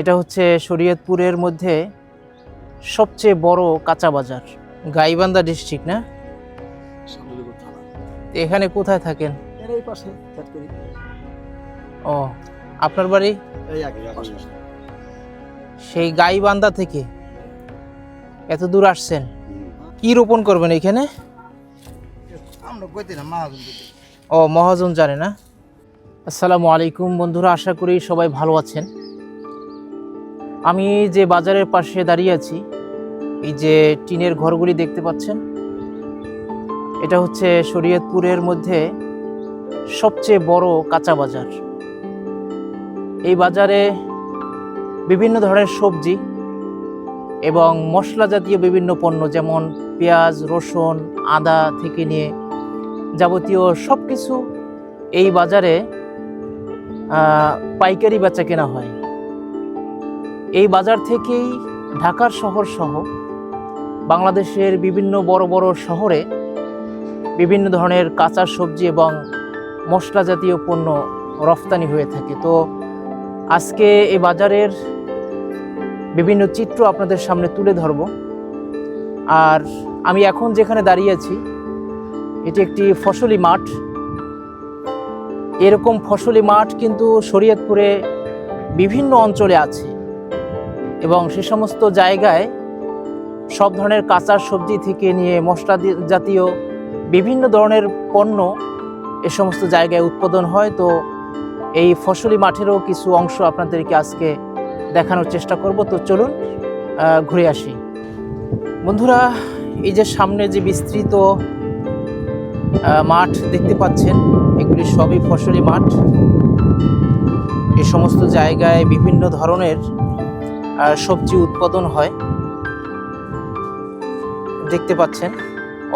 এটা হচ্ছে শরীয়তপুরের মধ্যে সবচেয়ে বড় কাঁচা বাজার। গাইবান্ধা ডিস্ট্রিক্ট না? তো এখানে কোথায় থাকেন? ও আপনার বাড়ি? সেই গাইবান্ধা থেকে? এত দূর আসছেন? কি রোপণ করবেন এখানে? ও মহাজন জানে না। আসসালামু আলাইকুম বন্ধুরা আশা করি সবাই ভালো আছেন। আমি যে বাজারের পাশে দাঁড়িয়ে আছি, এই যে টিনের ঘরগুলি দেখতে পাচ্ছেন, এটা হচ্ছে শরীয়তপুরের মধ্যে সবচেয়ে বড় কাঁচা বাজার। এই বাজারে বিভিন্ন ধরনের সবজি এবং মশলা জাতীয় বিভিন্ন পণ্য যেমন পেঁয়াজ, রসুন, আদা থেকে নিয়ে যাবতীয় সব কিছু এই বাজারে পাইকারি বেচা কেনা হয়। এই বাজার থেকেই ঢাকার শহর সহ বাংলাদেশের বিভিন্ন বড় বড় শহরে বিভিন্ন ধরনের কাঁচা সবজি এবং মশলা জাতীয় পণ্য রফতানি হয়ে থাকে। তো আজকে এই বাজারের বিভিন্ন চিত্র আপনাদের সামনে তুলে ধরব। আর আমি এখন যেখানে দাঁড়িয়ে আছি, এটি একটি ফসলি মাঠ। এরকম ফসলি মাঠ কিন্তু শরীয়তপুরে বিভিন্ন অঞ্চলে আছে। এবং সে সমস্ত জায়গায় সব ধরনের কাঁচা সবজি থেকে নিয়ে মশলা জাতীয় বিভিন্ন ধরনের পণ্য এ সমস্ত জায়গায় উৎপাদন হয়। তো এই ফসলি মাঠেরও কিছু অংশ আপনাদেরকে আজকে দেখানোর চেষ্টা করব। তো চলুন ঘুরে আসি। বন্ধুরা, এই যে সামনে যে বিস্তৃত মাঠ দেখতে পাচ্ছেন, এগুলি সবই ফসলি মাঠ। এ সমস্ত জায়গায় বিভিন্ন ধরনের সবজি উৎপাদন হয়। দেখতে পাচ্ছেন,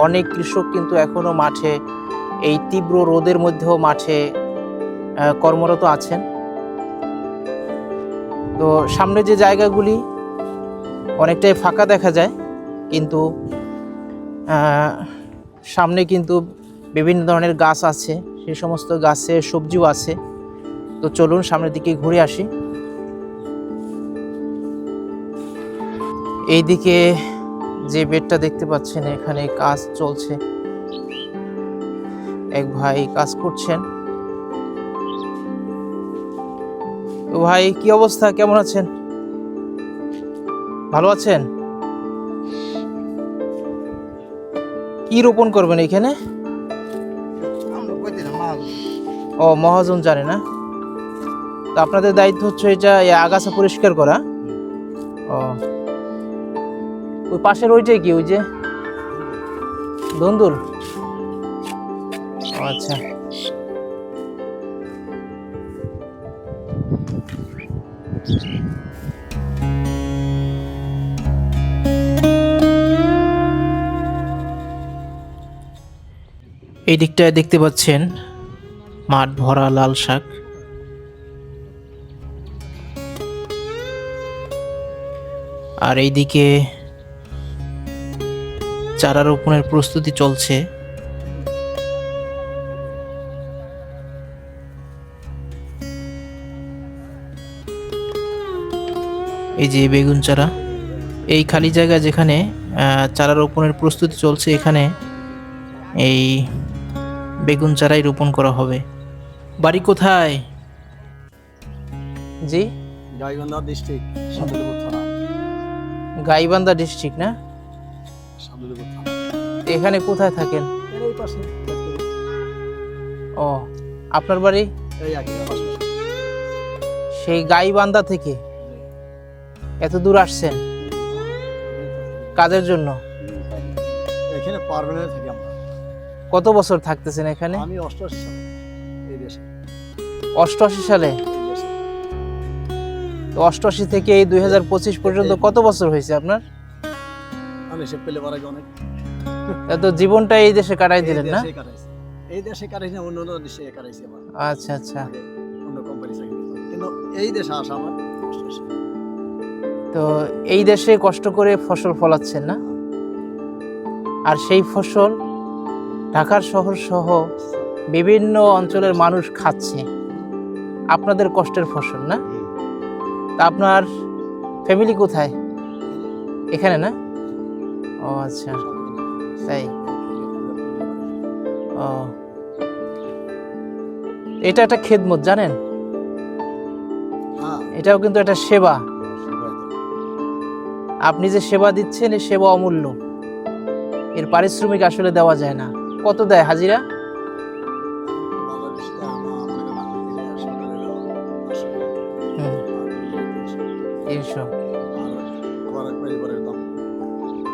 অনেক কৃষক কিন্তু এখনও মাঠে এই তীব্র রোদের মধ্যেও মাঠে কর্মরত আছেন। তো সামনে যে জায়গাগুলি, অনেকটাই ফাঁকা দেখা যায়, কিন্তু সামনে কিন্তু বিভিন্ন ধরনের গাছ আছে, সে সমস্ত গাছে সবজিও আছে। তো চলুন সামনের দিকে ঘুরে আসি। এইদিকে যে বেডটা দেখতে পাচ্ছেন, এখানে কাজ চলছে। এক ভাই কাজ করছেন। ভাই, কি অবস্থা? কেমন আছেন? ভালো আছেন? কি রোপণ করবেন এখানে? ও, মহাজন জানে না। তো আপনাদের দায়িত্ব হচ্ছে এটা আগাছা পরিষ্কার করা। ও। ওই পাশের ওইটাই কি, ওই যে ধন্দুল আচ্ছা। এই দিকটায় দেখতে পাচ্ছেন মাঠ ভরা লাল শাক। আর এইদিকে চারা রোপণের প্রস্তুতি চলছে। এই যে বেগুন চারা এই খালি জায়গা যেখানে চারা রোপণের প্রস্তুতি চলছে এখানে এই বেগুন চারাই রোপণ করা হবে। বাড়ি কোথায়? জি? গাইবান্ধা ডিস্ট্রিক্ট গাইবান্ধা ডিস্ট্রিক্ট না? এখানে কোথায় থাকেন? এই পাশে ও আপনার বাড়ি? সেই গাইবান্ধা থেকে? এত দূর আসছেন? কাজের জন্য? এখানে পারমানেন্ট থাকি আমরা। কত বছর থাকতেছেন এখানে? আমি অষ্টআশি সালে এই দেশে। অষ্টআশি সালে? তো অষ্টআশি থেকে এই দুই হাজার পঁচিশ পর্যন্ত কত বছর হয়েছে আপনার? আমি সে পেলে অনেক। এত জীবনটা এই দেশে কাটাই দিলেন না? এই দেশে কাটাইছি অন্য অন্য দেশে কাটাইছি আমার আচ্ছা আচ্ছা। অন্য কোম্পানি চাকরি কিন্তু এই দেশে আসা আমার তো এই দেশে কষ্ট করে ফসল ফলাচ্ছেন না? আর সেই ফসল ঢাকার শহর সহ বিভিন্ন অঞ্চলের মানুষ খাচ্ছে। আপনাদের কষ্টের ফসল না? তা আপনার ফ্যামিলি কোথায়? এখানে না? ও আচ্ছা। তাই? ও। এটা একটা খেদমত জানেন? হ্যাঁ। এটাও কিন্তু একটা সেবা। আপনি যে সেবা দিচ্ছেন এই সেবা অমূল্য। এর পারিশ্রমিক আসলে দেওয়া যায় না। কত দেয় হাজিরা?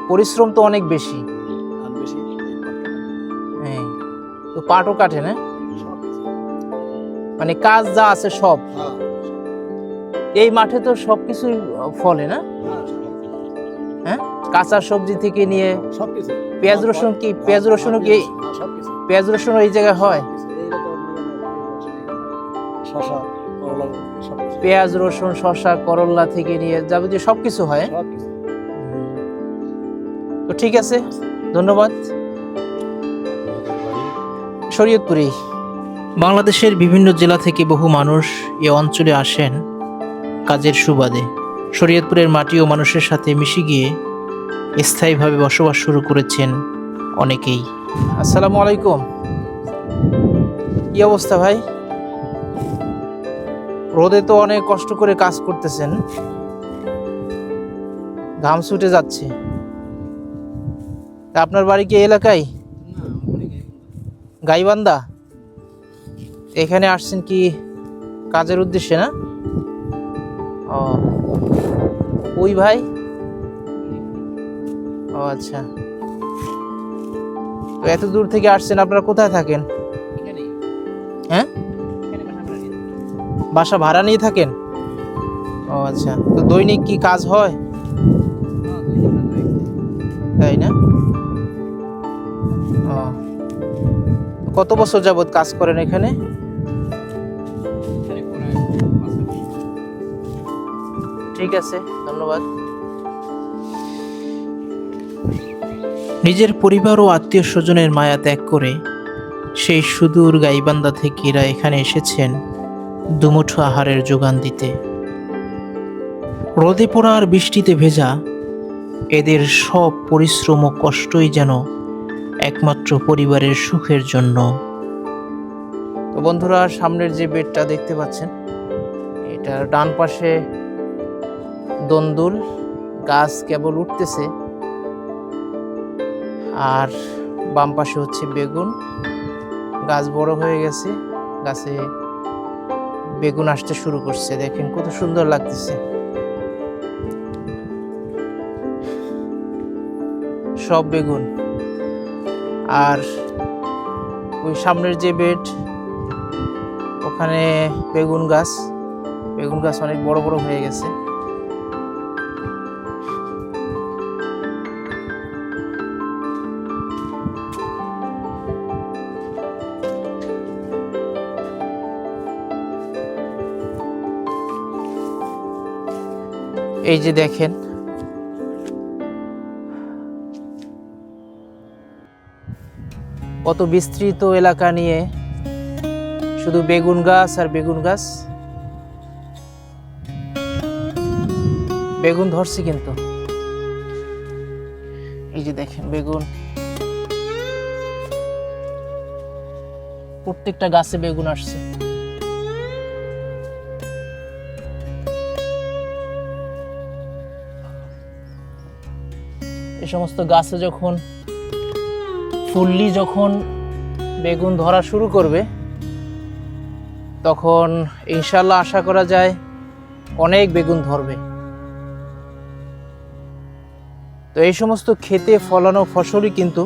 পরিশ্রম তো অনেক বেশি। হ্যাঁ তো পাটও কাটে না? মানে কাজ যা আছে সব। হ্যাঁ এই মাঠে তো সব কিছুই ফলে না? হ্যাঁ, সব। হ্যাঁ কাঁচা সবজি থেকে নিয়ে পেঁয়াজ রসুন কি পেঁয়াজ রসুন কি সব পেঁয়াজ রসুন এই জায়গায় হয়? সব পেঁয়াজ রসুন শসা করল্লা থেকে নিয়ে যাবতীয় সব কিছু হয়? সব ঠিক আছে ধন্যবাদ। শরীয়তপুরেই বাংলাদেশের বিভিন্ন জেলা থেকে বহু মানুষ এ অঞ্চলে আসেন কাজের সুবাদে। শরীয়তপুরের মাটি ও মানুষের সাথে মিশে গিয়ে স্থায়ীভাবে বসবাস শুরু করেছেন অনেকেই। আসসালামু আলাইকুম। কি অবস্থা ভাই? রোদে তো অনেক কষ্ট করে কাজ করতেছেন। ঘাম ছুটে যাচ্ছে। তা আপনার বাড়ি কি এলাকায়? গাইবান্ধা। এখানে আসছেন কি কাজের উদ্দেশ্যে না? ও। ওই ভাই? ও আচ্ছা। তো এত দূর থেকে আসছেন আপনারা কোথায় থাকেন? হ্যাঁ? বাসা ভাড়া নিয়ে থাকেন? ও আচ্ছা। তো দৈনিক কি কাজ হয়। তাই না? কত বছর যাবৎ কাজ করেন এখানে? ঠিক আছে, ধন্যবাদ। নিজের পরিবার ও আত্মীয় স্বজনের মায়া ত্যাগ করে সেই সুদূর গাইবান্ধা থেকে এরা এখানে এসেছেন দুমুঠো আহারের যোগান দিতে। রোদে পোড়া আর বৃষ্টিতে ভেজা এদের সব পরিশ্রম ও কষ্টই যেন একমাত্র পরিবারের সুখের জন্য। তো বন্ধুরা, সামনের যে বেডটা দেখতে পাচ্ছেন, এটার ডান পাশে দন্দুল, গাছ কেবল উঠতেছে। আর বাম পাশে হচ্ছে বেগুন। গাছ বড় হয়ে গেছে, গাছে বেগুন আসতে শুরু করছে। দেখেন কত সুন্দর লাগতেছে। সব বেগুন। আর ওই সামনের যে বেড ওখানে বেগুন গাছ। বেগুন গাছ অনেক বড় বড় হয়ে গেছে। এই যে দেখেন কত বিস্তৃত এলাকা নিয়ে শুধু বেগুন গাছ আর বেগুন গাছ? বেগুন ধরছে কিন্তু। এই যে দেখেন বেগুন। প্রত্যেকটা গাছে বেগুন আসছে। এই সমস্ত গাছে যখন ফুললি যখন বেগুন ধরা শুরু করবে, তখন ইনশাল্লাহ আশা করা যায় অনেক বেগুন ধরবে। তো এই সমস্ত খেতে, ফলানো ফসলই কিন্তু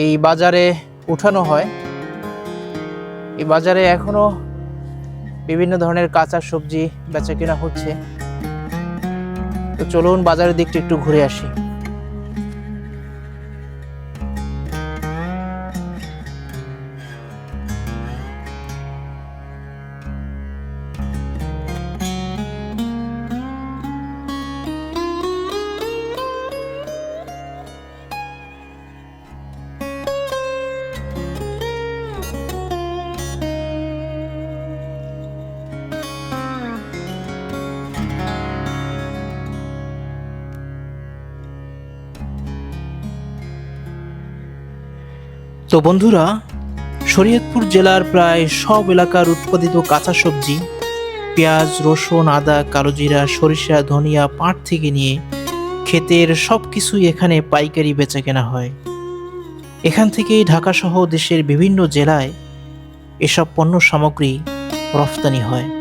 এই বাজারে উঠানো হয়। এই বাজারে এখনও বিভিন্ন ধরনের কাঁচা সবজি বেচা কেনা হচ্ছে। তো চলুন বাজারের দিকটা একটু ঘুরে আসি। তো বন্ধুরা, শরীয়তপুর জেলার প্রায় সব এলাকার উৎপাদিত কাঁচা সবজি, পেঁয়াজ, রসুন, আদা, কালোজিরা, সরিষা, ধনিয়া, পাট থেকে নিয়ে ক্ষেতের সব কিছুই এখানে পাইকারি বেচা কেনা হয়। এখান থেকেই ঢাকা সহ দেশের বিভিন্ন জেলায় এসব পণ্য সামগ্রী রফতানি হয়।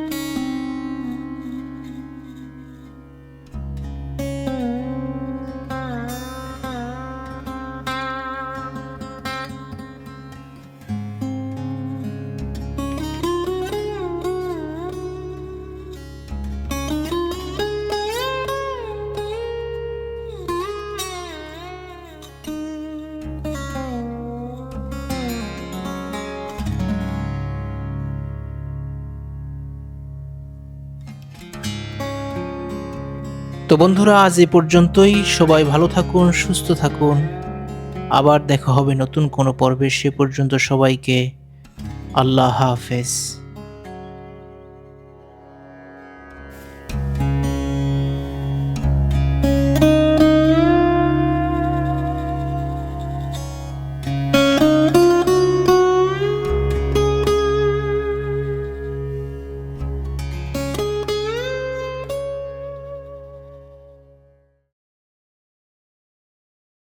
তো বন্ধুরা, আজ এ পর্যন্তই। সবাই ভালো থাকুন, সুস্থ থাকুন। আবার দেখা হবে নতুন কোনো পর্বে। সে পর্যন্ত সবাইকে আল্লাহ হাফেজ।